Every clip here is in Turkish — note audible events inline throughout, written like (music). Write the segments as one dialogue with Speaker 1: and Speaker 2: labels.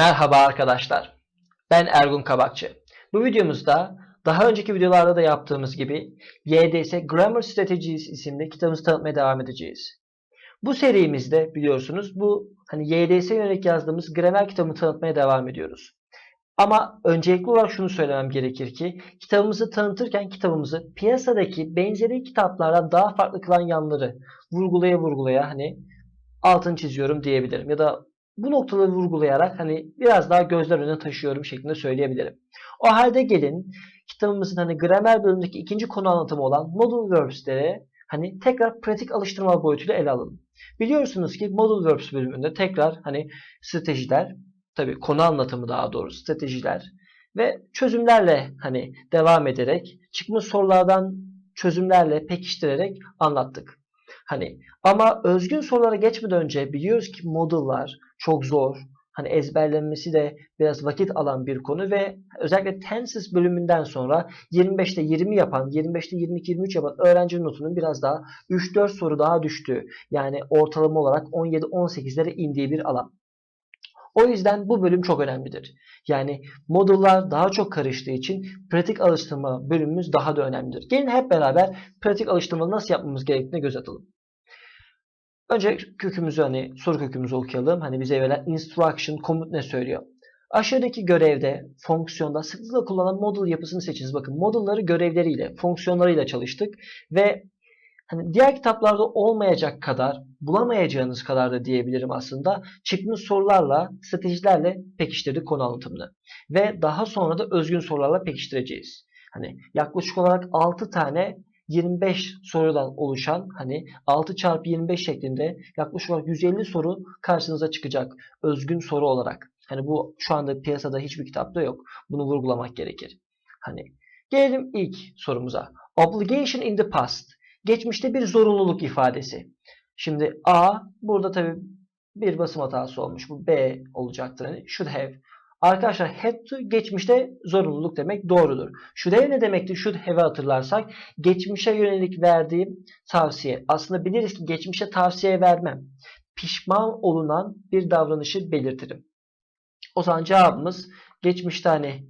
Speaker 1: Merhaba arkadaşlar. Ben Ergun Kabakçı. Bu videomuzda daha önceki videolarda da yaptığımız gibi YDS Grammar Strategies isimli kitabımızı tanıtmaya devam edeceğiz. Bu serimizde biliyorsunuz bu hani YDS'e yönelik yazdığımız gramer kitabını tanıtmaya devam ediyoruz. Ama öncelikli olarak şunu söylemem gerekir ki kitabımızı tanıtırken kitabımızı piyasadaki benzeri kitaplardan daha farklı kılan yanları vurgulaya vurgulaya hani altını çiziyorum diyebilirim. Ya da bu noktaları vurgulayarak hani biraz daha gözler önüne taşıyorum şeklinde söyleyebilirim. O halde gelin kitabımızın hani gramer bölümündeki ikinci konu anlatımı olan modal verbs'lere hani tekrar pratik alıştırma boyutuyla ele alalım. Biliyorsunuz ki modal verbs bölümünde tekrar hani stratejiler, tabii konu anlatımı daha doğrusu stratejiler ve çözümlerle hani devam ederek çıkmış sorulardan çözümlerle pekiştirerek anlattık. Hani ama özgün sorulara geçmeden önce biliyoruz ki modullar çok zor. Hani ezberlenmesi de biraz vakit alan bir konu ve özellikle tenses bölümünden sonra 25'te 20 yapan, 25'te 22-23 yapan öğrenci notunun biraz daha 3-4 soru daha düştüğü yani ortalama olarak 17-18'lere indiği bir alan. O yüzden bu bölüm çok önemlidir. Yani modullar daha çok karıştığı için pratik alıştırma bölümümüz daha da önemlidir. Gelin hep beraber pratik alıştırma nasıl yapmamız gerektiğine göz atalım. Önce kökümüzü hani soru kökümüzü okuyalım. Hani bize verilen instruction komut ne söylüyor? Aşağıdaki görevde fonksiyonda sıklıkla kullanılan model yapısını seçiniz. Bakın modulları görevleriyle, fonksiyonlarıyla çalıştık ve hani diğer kitaplarda olmayacak kadar, bulamayacağınız kadar da diyebilirim aslında. Çıkmış sorularla, stratejilerle pekiştirdik konu anlatımını. Ve daha sonra da özgün sorularla pekiştireceğiz. Hani yaklaşık olarak 6 tane 25 sorudan oluşan hani 6 çarpı 25 şeklinde yaklaşık olarak 150 soru karşınıza çıkacak özgün soru olarak. Hani bu şu anda piyasada hiçbir kitapta yok. Bunu vurgulamak gerekir. Hani gelelim ilk sorumuza. Obligation in the past. Geçmişte bir zorunluluk ifadesi. Şimdi A burada tabi bir basım hatası olmuş. Bu B olacaktır. Hani should have. Arkadaşlar had to geçmişte zorunluluk demek doğrudur. Have ne demekti? Should have'ı hatırlarsak geçmişe yönelik verdiğim tavsiye. Aslında biliriz ki geçmişe tavsiye vermem. Pişman olunan bir davranışı belirtirim. O zaman cevabımız geçmişte hani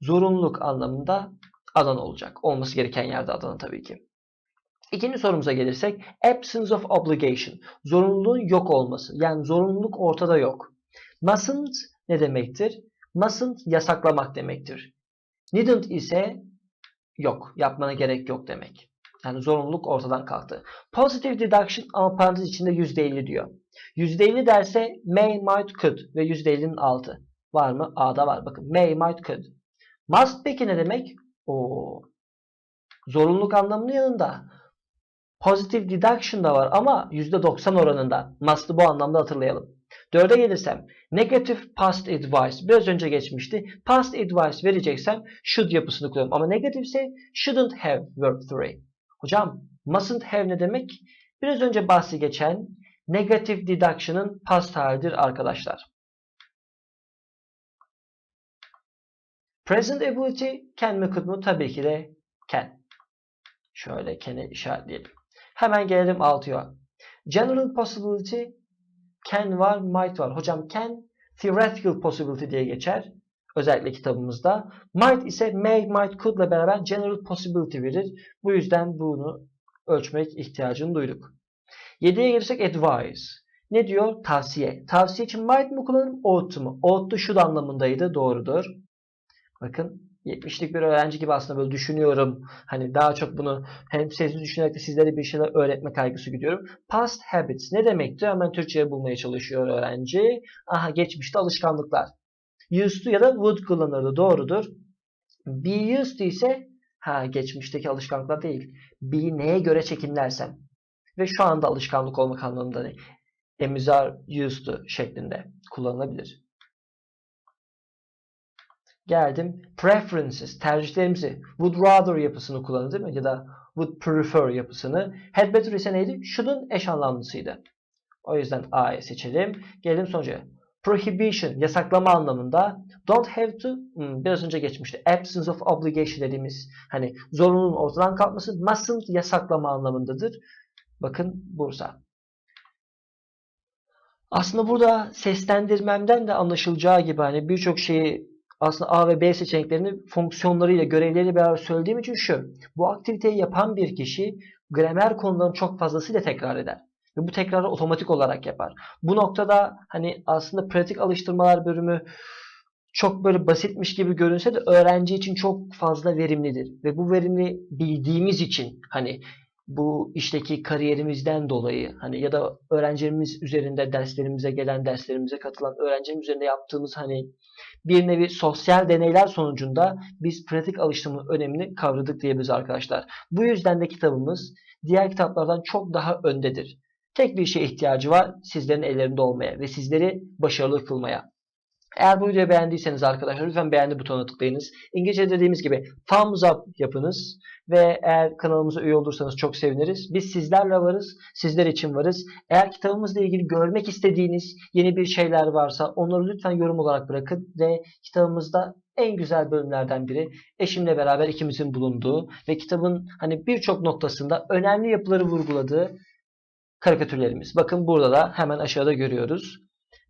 Speaker 1: zorunluluk anlamında Adana olacak. Olması gereken yerde Adana tabii ki. İkinci sorumuza gelirsek absence of obligation. Zorunluluğun yok olması. Yani zorunluluk ortada yok. Mustn't ne demektir? Mustn't yasaklamak demektir. Needn't ise yok. Yapmana gerek yok demek. Yani zorunluluk ortadan kalktı. Positive deduction ama parantez içinde %50 diyor. %50 derse may, might, could ve %50'nin altı. Var mı? A'da var. Bakın may, might, could. Must peki ne demek? O zorunluluk anlamının yanında positive deduction da var ama %90 oranında. Must'ı bu anlamda hatırlayalım. Dörde gelirsem negative past advice biraz önce geçmişti. Past advice vereceksem should yapısını kullanıyorum. Ama negative ise shouldn't have verb 3. Hocam mustn't have ne demek? Biraz önce bahsi geçen negative deduction'ın past halidir arkadaşlar. Present ability can mi could? Tabii ki de can. Şöyle can'i işaretleyelim. Hemen gelelim 6'ya. General possibility can var, might var. Hocam can theoretical possibility diye geçer. Özellikle kitabımızda. Might ise may, might, could ile beraber general possibility verir. Bu yüzden bunu ölçmek ihtiyacını duyduk. 7'ye gelirsek advise. Ne diyor? Tavsiye. Tavsiye için might mı kullanırım? Ought mu? Ought da should anlamındaydı. Doğrudur. Bakın 70'lik bir öğrenci gibi aslında böyle düşünüyorum. Hani daha çok bunu hem sessiz düşünerek de sizlere bir şeyler öğretme kaygısı gidiyorum. Past habits ne demekti? Hemen Türkçe'ye bulmaya çalışıyor öğrenci. Aha geçmişte alışkanlıklar. Used to ya da would kullanırdı. Doğrudur. Be used to ise ha geçmişteki alışkanlıklar değil. Be neye göre çekinlersem. Ve şu anda alışkanlık olmak anlamında ne? Emizar used to şeklinde kullanılabilir. Geldim. Preferences, tercihlerimizi. Would rather yapısını kullanır? Ya da would prefer yapısını. Had better ise neydi? Should'un eş anlamlısıydı. O yüzden A'yı seçelim. Gelelim sonuca. Prohibition, yasaklama anlamında. Don't have to, hmm, biraz önce geçmişti. Absence of obligation dediğimiz, hani zorunluluğun ortadan kalkması. Mustn't, yasaklama anlamındadır. Bakın Bursa. Aslında burada seslendirmemden de anlaşılacağı gibi hani birçok şeyi aslında A ve B seçeneklerini fonksiyonlarıyla, görevleriyle beraber söylediğim için şu. Bu aktiviteyi yapan bir kişi gramer konularını çok fazlasıyla tekrar eder. Ve bu tekrarı otomatik olarak yapar. Bu noktada hani aslında pratik alıştırmalar bölümü çok böyle basitmiş gibi görünse de öğrenci için çok fazla verimlidir. Ve bu verimli bildiğimiz için hani bu işteki kariyerimizden dolayı hani ya da öğrencilerimiz üzerinde derslerimize gelen, derslerimize katılan öğrencilerimiz üzerinde yaptığımız hani bir nevi sosyal deneyler sonucunda biz pratik alıştırmanın önemini kavradık diyebiliriz arkadaşlar. Bu yüzden de kitabımız diğer kitaplardan çok daha öndedir. Tek bir şeye ihtiyacı var sizlerin ellerinde olmaya ve sizleri başarılı kılmaya. Eğer bu videoyu beğendiyseniz arkadaşlar lütfen beğendi butonuna tıklayınız. İngilizce dediğimiz gibi thumbs up yapınız. Ve eğer kanalımıza üye olursanız çok seviniriz. Biz sizlerle varız, sizler için varız. Eğer kitabımızla ilgili görmek istediğiniz yeni bir şeyler varsa onları lütfen yorum olarak bırakın. Ve kitabımızda en güzel bölümlerden biri eşimle beraber ikimizin bulunduğu ve kitabın hani birçok noktasında önemli yapıları vurguladığı karikatürlerimiz. Bakın burada da hemen aşağıda görüyoruz.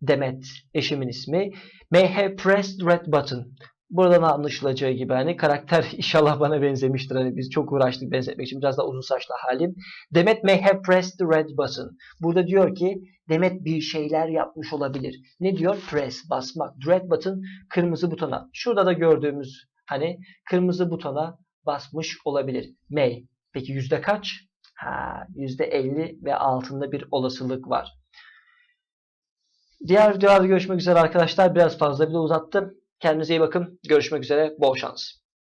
Speaker 1: Demet eşimin ismi. May have pressed red button. Buradan anlaşılacağı gibi hani karakter (laughs) inşallah bana benzemiştir. Hani biz çok uğraştık benzetmek için. Biraz da uzun saçlı halim. Demet may have pressed the red button. Burada diyor ki Demet bir şeyler yapmış olabilir. Ne diyor? Press, basmak. Red button kırmızı butona. Şurada da gördüğümüz hani kırmızı butona basmış olabilir. May. Peki yüzde kaç? Ha, yüzde 50 ve altında bir olasılık var. Diğer videolarda görüşmek üzere arkadaşlar. Biraz fazla bile uzattım. Kendinize iyi bakın. Görüşmek üzere. Bol şans.